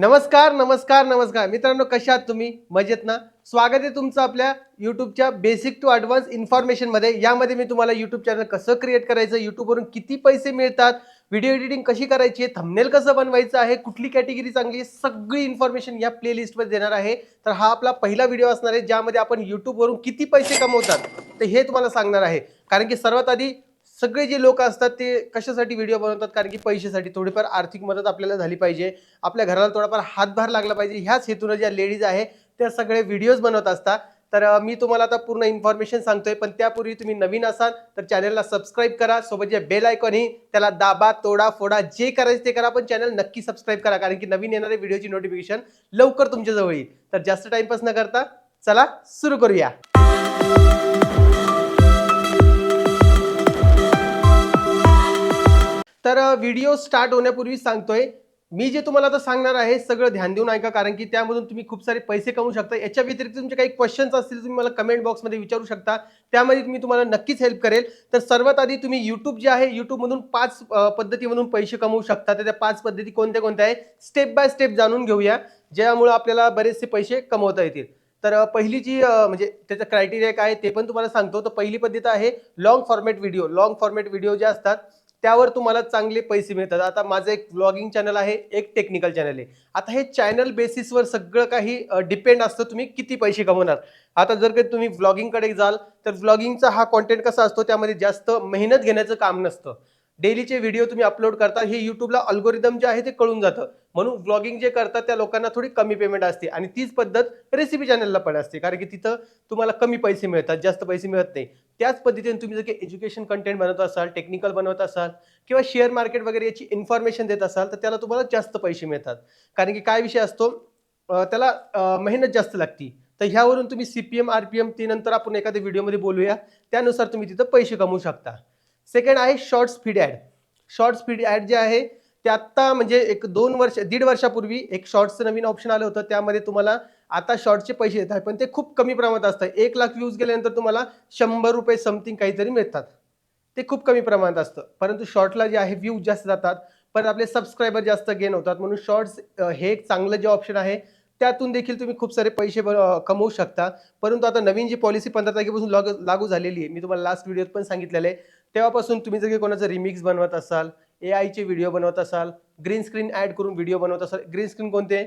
नमस्कार नमस्कार नमस्कार. मित्रांनो कशा आहात तुम्ही? मजेत ना? स्वागत आहे तुमचं आपल्या युट्यूबच्या बेसिक टू ॲडव्हान्स इन्फॉर्मेशनमध्ये यामध्ये मी तुम्हाला युट्यूब चॅनल कसं क्रिएट करायचं युट्यूबवरून किती पैसे मिळतात व्हिडिओ एडिटिंग कशी करायची आहे थंबनेल कसं बनवायचं आहे कुठली कॅटेगरी चांगली आहे सगळी इन्फॉर्मेशन या प्लेलिस्टमध्ये देणार आहे. तर हा आपला पहिला व्हिडिओ असणार आहे ज्यामध्ये आपण युट्यूबवरून किती पैसे कमवतात. तर हे तुम्हाला सांगणार आहे. कारण की सर्वात आधी सगळे जे लोक असतात ते कशासाठी व्हिडिओ बनवतात? कारण की पैशासाठी थोडीफार आर्थिक मदत आपल्याला झाली पाहिजे. आपल्या घराला थोडाफार हातभार लागला पाहिजे. ह्याच हेतूनं ज्या लेडीज आहे त्या सगळे व्हिडिओज बनवत असतात. तर मी तुम्हाला आता पूर्ण इन्फॉर्मेशन सांगतोय पण त्यापूर्वी तुम्ही नवीन असाल तर चॅनलला सबस्क्राईब करा. सोबत जे बेल आयकॉन ही त्याला दाबा तोडा फोडा जे करायचं ते करा पण चॅनल नक्की सबस्क्राईब करा. कारण की नवीन येणारे व्हिडिओची नोटिफिकेशन लवकर तुमच्याजवळ येईल. तर जास्त टाइमपास न करता चला सुरू करूया. तर व्हिडिओ स्टार्ट होण्यापूर्वी सांगतोय. मी जे तुम्हाला आता सांगणार आहे सगळं ध्यान देऊन ऐका कारण की त्यामधून तुम्ही खूप सारे पैसे कमवू शकता. याच्या व्यतिरिक्त तुमचे काही क्वेश्चन्स असतील तुम्ही मला कमेंट बॉक्समध्ये विचारू शकता. त्यामध्ये मी तुम्हाला नक्कीच हेल्प करेल. तर सर्वात आधी तुम्ही यूट्यूब जे आहे यूट्यूबमधून पाच पद्धतीमधून पैसे कमवू शकता. तर त्या पाच पद्धती कोणत्या कोणत्या आहे स्टेप बाय स्टेप जाणून घेऊया ज्यामुळे आपल्याला बरेचसे पैसे कमवता येतील. तर पहिली जी म्हणजे त्याचा क्रायटेरिया काय आहे ते पण तुम्हाला सांगतो. तर पहिली पद्धत आहे long format video long format video जे असतात त्यावर तुम्हाला चांगले पैसे मिळतात. आता माझं एक व्लॉगिंग चॅनल आहे एक टेक्निकल चॅनल आहे. आता हे चॅनल बेसिसवर सगळं काही डिपेंड असतं तुम्ही किती पैसे कमवणार. आता जर का तुम्ही ब्लॉगिंगकडे जाल तर व्लॉगिंगचा हा कॉन्टेंट कसा असतो? त्यामध्ये जास्त मेहनत घेण्याचं काम नसतं. डेलीचे व्हिडिओ तुम्ही अपलोड करता हे युट्यूबला अल्गोरिदम जे आहे ते कळून जातं. म्हणून व्लॉगिंग जे करतात त्या लोकांना थोडी कमी पेमेंट असते. आणि तीच पद्धत रेसिपी चॅनलला पण असते. कारण की तिथं तुम्हाला कमी पैसे मिळतात जास्त पैसे मिळत नाही. त्याच पद्धतीने तुम्ही जर की एज्युकेशन कंटेंट बनवत असाल टेक्निकल बनवत असाल किंवा शेअर मार्केट वगैरे याची इन्फॉर्मेशन देत असाल तर त्याला तुम्हाला जास्त पैसे मिळतात. कारण की काय विषय असतो? त्याला मेहनत जास्त लागती. तर ह्यावरून तुम्ही C P M R P M ते नंतर आपण एखाद्या व्हिडिओमध्ये बोलूया. त्यानुसार तुम्ही तिथं पैसे कमवू शकता. सेकंड आहे short speed ad short speed ad जे आहे ते आत्ता म्हणजे एक दोन वर्ष दीड वर्षापूर्वी एक शॉर्ट्सचं नवीन ऑप्शन आलं होतं. त्यामध्ये तुम्हाला आता शॉर्टचे पैसे येत आहेत पण ते खूप कमी प्रमाणात असतात एक लाख व्ह्यूज गेल्यानंतर तुम्हाला शंभर रुपये समथिंग काहीतरी मिळतात. ते खूप कमी प्रमाणात असतं. परंतु शॉर्टला जे आहे व्ह्यूज जास्त जातात. पण आपले सबस्क्रायबर जास्त गेन होतात. म्हणून शॉर्ट्स हे एक चांगलं जे ऑप्शन आहे त्यातून देखील तुम्ही खूप सारे पैसे कमवू शकता. परंतु आता नवीन जी पॉलिसी पंधरा तारखेपासून लॉग लागू झालेली आहे मी तुम्हाला लास्ट व्हिडिओत पण सांगितलेलं आहे. तेव्हापासून तुम्ही जर कोणाचं रिमिक्स बनवत असाल ए आयचे व्हिडिओ बनवत असाल ग्रीन स्क्रीन ॲड करून व्हिडिओ बनवत असाल ग्रीन स्क्रीन कोणते?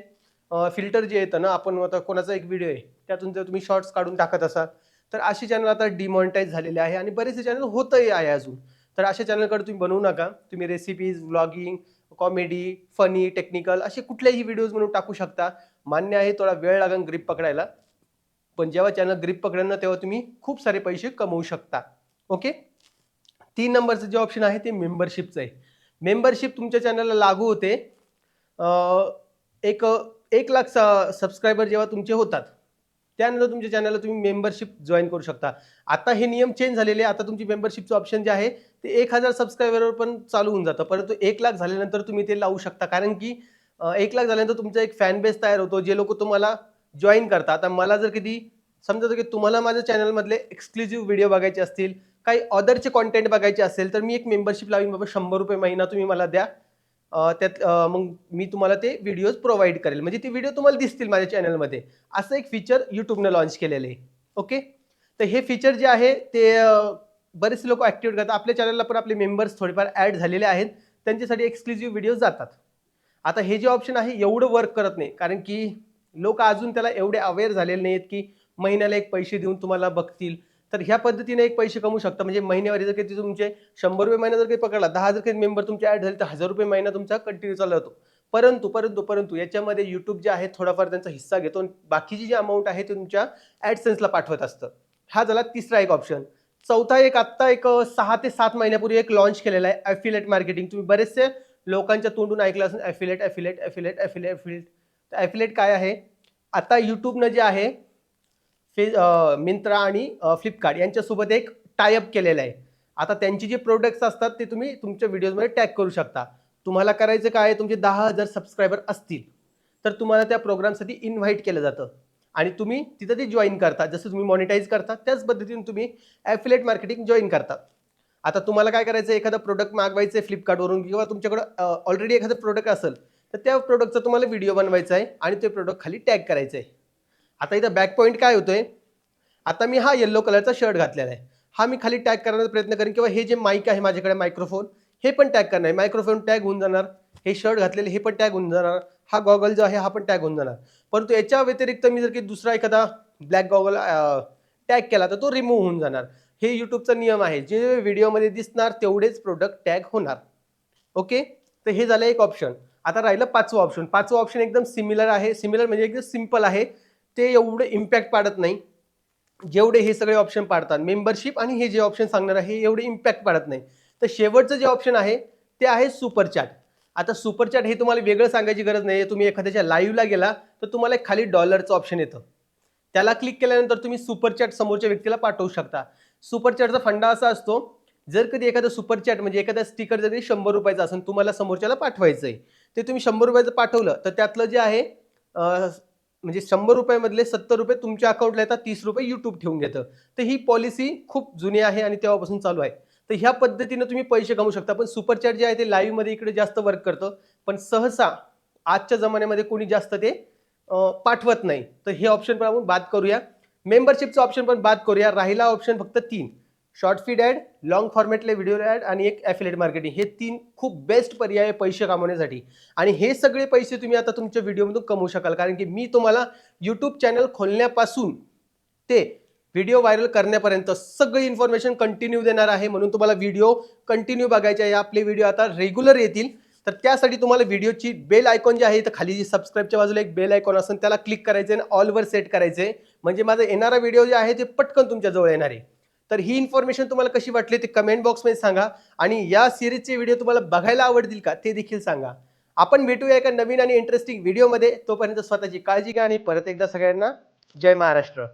फिल्टर जे येतं ना आपण आता कोणाचा एक व्हिडिओ आहे त्यातून जर तुम्ही शॉर्ट्स काढून टाकत असाल तर असे चॅनल आता डिमॉनिटाईज झालेले आहे आणि बरेचसे चॅनल होतही आहे अजून. तर अशा चॅनलकडे तुम्ही बनवू नका. तुम्ही recipes vlogging comedy funny technical असे कुठल्याही व्हिडिओज म्हणून टाकू शकता. मान्य आहे थोडा वेळ लागेल ग्रीप पकडायला. पण जेव्हा चॅनल ग्रीप पकडेल ना तेव्हा तुम्ही खूप सारे पैसे कमवू शकता. ओके तीन नंबरचं जे ऑप्शन आहे ते मेंबरशिपचं आहे. मेंबरशिप तुमच्या चॅनलला लागू होते. एक एक लाख स सबस्क्रायबर जेव्हा तुमचे होतात त्यानंतर तुमच्या चॅनलला तुम्ही मेंबरशिप जॉईन करू शकता. आता हे नियम चेंज झालेले आता तुमची मेंबरशिपचं ऑप्शन जे आहे ते एक हजार सबस्क्रायबरवर पण चालू होऊन जातं. परंतु एक लाख झाल्यानंतर तुम्ही ते लावू शकता. कारण की एक लाख झाल्यानंतर तुमचा एक फॅन बेस तयार होतो. जे लोक तुम्हाला जॉईन करतात. आता मला जर कधी समजा की तुम्हाला माझ्या चॅनलमधले एक्सक्लुझिव्ह व्हिडिओ बघायचे असतील काही ऑदरचे कॉन्टेंट बघायचे असेल तर मी एक मेंबरशिप लावीन बाबा शंभर रुपये महिना तुम्ही मला द्या. त्यात मग मी तुम्हाला ते व्हिडिओज प्रोव्हाइड करेल. म्हणजे ते व्हिडिओ तुम्हाला दिसतील माझ्या चॅनलमध्ये असं एक फीचर यूट्यूबनं लॉन्च केलेलं आहे. ओके तर हे फीचर जे आहे ते बरेचसे लोक ॲक्टिवेट करतात. आपल्या चॅनलला पण आपले मेंबर्स थोडेफार ॲड झालेले आहेत. त्यांच्यासाठी एक्सक्लुझिव्ह व्हिडिओ जातात. आता हे जे ऑप्शन आहे एवढं वर्क करत नाही. कारण की लोक अजून त्याला एवढे अवेअर झालेले नाहीत की महिन्याला एक पैसे देऊन तुम्हाला बघतील. तर ह्या पद्धतीने एक पैसे कमवू शकता. म्हणजे महिन्यावारी जर काही तुमचे शंभर रुपये महिना जर काही पकडला दहा जर काही मेंबर तुमचे ॲड झाले तर हजार रुपये महिना तुमचा कंटिन्यू चालला जातो परंतु परंतु परंतु याच्यामध्ये यूट्यूब जे आहे थोडाफार त्यांचा हिस्सा घेतो आणि बाकीची जी अमाऊंट आहे ते तुमच्या ॲडसेन्सला पाठवत असतं. हा झाला तिसरा एक ऑप्शन चौथा एक आत्ता एक सहा ते सात महिन्यापूर्वी एक लॉन्च केलेला आहे ॲफिलेट मार्केटिंग तुम्ही बरेचसे लोकांच्या तोंडून ऐकलं असेल affiliate affiliate affiliate affiliate affiliate तर ॲफिलेट काय आहे? आता यूट्यूबनं जे आहे फे मिंत्रा आणि फ्लिपकार्ट यांच्यासोबत एक टायअप केलेलं आहे. आता त्यांची जे प्रोडक्ट्स असतात ते तुम्ही तुमच्या व्हिडिओजमध्ये टॅग करू शकता. तुम्हाला करायचं काय आहे तुमचे दहा हजार सबस्क्रायबर असतील. तर तुम्हाला त्या प्रोग्रामसाठी इन्व्हाइट केलं जातं. आणि तुम्ही तिथं ते जॉईन करता. जसं तुम्ही मॉनिटाईज करता त्याच पद्धतीने तुम्ही ॲफिलेट मार्केटिंग जॉईन करता. आता तुम्हाला काय करायचं एखादं प्रोडक्ट मागवायचं आहे फ्लिपकार्टवरून किंवा तुमच्याकडं ऑलरेडी एखादं प्रोडक्ट असेल तर त्या प्रोडक्टचा तुम्हाला व्हिडिओ बनवायचा आहे आणि ते प्रोडक्ट खाली टॅग करायचं आहे. आता इथं बॅक पॉईंट काय होतोय? आता मी हा येल्लो कलरचा शर्ट घातलेला आहे. हा मी खाली टॅग करण्याचा प्रयत्न करेन किंवा हे जे माईक आहे माझ्याकडे मायक्रोफोन हे पण टॅग करणार आहे. मायक्रोफोन टॅग होऊन जाणार हे शर्ट घातलेले हे पण टॅग होऊन जाणार हा गॉगल जो आहे हा पण टॅग होऊन जाणार. परंतु याच्या व्यतिरिक्त मी जर की दुसरा एखादा ब्लॅक गॉगल टॅग केला तर तो रिमूव्ह होऊन जाणार. हे यूट्यूबचा नियम आहे जे व्हिडिओमध्ये दिसणार तेवढेच प्रोडक्ट टॅग होणार. ओके तर हे झालं एक ऑप्शन आता राहिलं पाचवं ऑप्शन पाचवं ऑप्शन एकदम सिमिलर आहे. सिमिलर म्हणजे एकदम सिंपल आहे. ते एवढं इम्पॅक्ट पाडत नाही. जेवढे हे सगळे ऑप्शन पाडतात. मेंबरशिप आणि हे जे ऑप्शन सांगणार आहे हे एवढे इम्पॅक्ट पाडत नाही. तर शेवटचं जे ऑप्शन आहे ते आहे सुपर चॅट आता सुपर चॅट हे तुम्हाला वेगळं सांगायची गरज नाही तुम्ही एखाद्याच्या लाईव्हला गेला तर तुम्हाला खाली डॉलरचं ऑप्शन येतं. त्याला क्लिक केल्यानंतर तुम्ही सुपर चॅट समोरच्या व्यक्तीला पाठवू शकता. सुपर चॅटचा फंडा असा असतो जर कधी एखादा सुपर चॅट म्हणजे एखादा स्टिकर जरी शंभर रुपयाचा असेल तुम्हाला समोरच्याला पाठवायचं आहे ते तुम्ही शंभर रुपयाचं पाठवलं तर त्यातलं जे आहे म्हणजे शंभर रुपयामधले सत्तर रुपये तुमच्या अकाउंटला येतात तीस रुपये युट्यूब ठेवून घेतं. तर ही पॉलिसी खूप जुनी आहे आणि तेव्हापासून चालू आहे. तर ह्या पद्धतीनं तुम्ही पैसे कमवू शकता. पण सुपर चॅट जे आहे ते लाईव्हमध्ये इकडे जास्त वर्क करतं. पण सहसा आजच्या जमान्यामध्ये कोणी जास्त ते पाठवत नाही. तर हे ऑप्शन पण आपण बाद करूया. मेंबरशिपचं ऑप्शन पण बाद करूया. राहिला ऑप्शन फक्त तीन. शॉर्ट फीड ॲड लॉंग फॉर्मॅटले व्हिडिओ ॲड आणि एक ॲफिलेट मार्केटिंग हे तीन खूप बेस्ट पर्याय आहे पैसे कमवण्यासाठी. आणि हे सगळे पैसे तुम्ही आता तुमच्या व्हिडिओमधून कमवू शकाल. कारण की मी तुम्हाला यूट्यूब चॅनल खोलण्यापासून ते व्हिडिओ व्हायरल करण्यापर्यंत सगळी इन्फॉर्मेशन कंटिन्यू देणार आहे म्हणून तुम्हाला व्हिडिओ कंटिन्यू बघायचे आहे. आपले व्हिडिओ आता रेग्युलर येतील. तर त्यासाठी तुम्हाला व्हिडिओची बेल आयकॉन जे आहे तर खाली जी सबस्क्राईबच्या बाजूला एक बेल आयकॉन असून त्याला क्लिक करायचं आणि ऑलवर सेट करायचे. म्हणजे माझा येणारा व्हिडिओ जे आहे ते पटकन तुमच्याजवळ येणार आहे. तर ही इन्फॉर्मेशन तुम्हाला कशी वाटली ते कमेंट बॉक्समध्ये सांगा. आणि या सिरीजचे व्हिडिओ तुम्हाला बघायला आवडतील का ते देखील सांगा. आपण भेटूया एका नवीन आणि इंटरेस्टिंग व्हिडिओमध्ये तोपर्यंत स्वतःची काळजी घ्या आणि परत एकदा सगळ्यांना जय महाराष्ट्र.